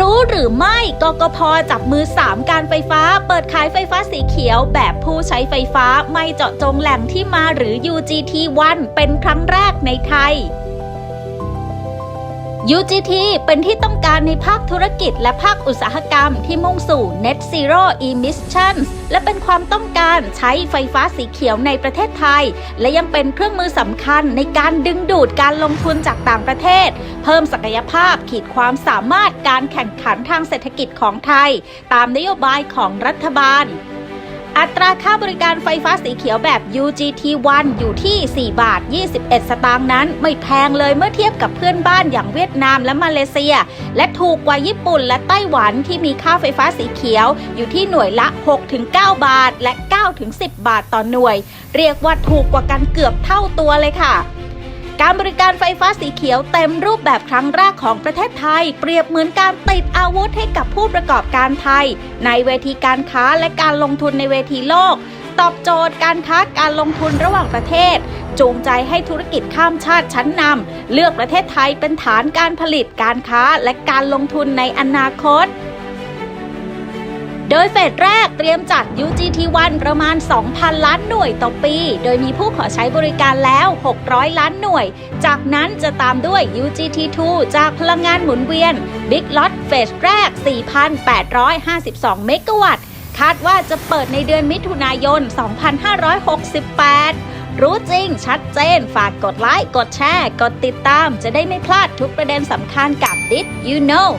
รู้หรือไม่กกพจับมือ 3 การไฟฟ้า เปิดขายไฟฟ้าสีเขียว แบบผู้ใช้ไฟฟ้าไม่เจาะจงแหล่งที่มาหรือ UGT1 เป็นครั้งแรกในไทย UGT เป็นที่ต้องการในภาคธุรกิจและภาคอุตสาหกรรมที่มุ่งสู่ Net Zero Emissions และเป็นความต้องการใช้ไฟฟ้าสีเขียวในประเทศไทย และยังเป็นเครื่องมือสำคัญในการดึงดูดการลงทุนจากต่างประเทศ เพิ่มศักยภาพขีดความสามารถการแข่งขันทางเศรษฐกิจของไทย ตามนโยบายของรัฐบาล อัตราค่าบริการไฟฟ้าสีเขียวแบบ UGT1 อยู่ที่ 4 บาท 21 สตางค์นั้น ไม่แพงเลยเมื่อเทียบกับเพื่อนบ้านอย่างเวียดนามและมาเลเซีย และถูกกว่าญี่ปุ่นและไต้หวันที่มีค่าไฟฟ้าสีเขียวอยู่ที่หน่วยละ 6-9 บาท และ 9-10 บาทต่อหน่วย เรียกว่าถูกกว่ากันเกือบเท่าตัวเลยค่ะ การบริการไฟฟ้าสีเขียวเต็มรูปแบบครั้งแรกของประเทศไทย เปรียบเหมือนการติดอาวุธให้กับผู้ประกอบการไทย ในเวทีการค้าและการลงทุนในเวทีโลก ตอบโจทย์การค้าการลงทุนระหว่างประเทศ จูงใจให้ธุรกิจข้ามชาติชั้นนำเลือกประเทศไทยเป็นฐานการผลิตการค้าและการลงทุนในอนาคต โดยเฟสแรกเตรียมจัด UGT1 ประมาณ 2,000 ล้านหน่วยต่อปี โดยมีผู้ขอใช้บริการแล้ว 600 ล้านหน่วย จากนั้นจะตามด้วย UGT2 จากพลังงานหมุนเวียน Big Lot เฟสแรก 4,852 เมกะวัตต์ คาดว่าจะเปิดในเดือนมิถุนายน 2568รู้จริง ชัดเจน ฝากกดไลค์ กดแชร์ กดติดตาม จะได้ไม่พลาดทุกประเด็นสำคัญกับ Did You Know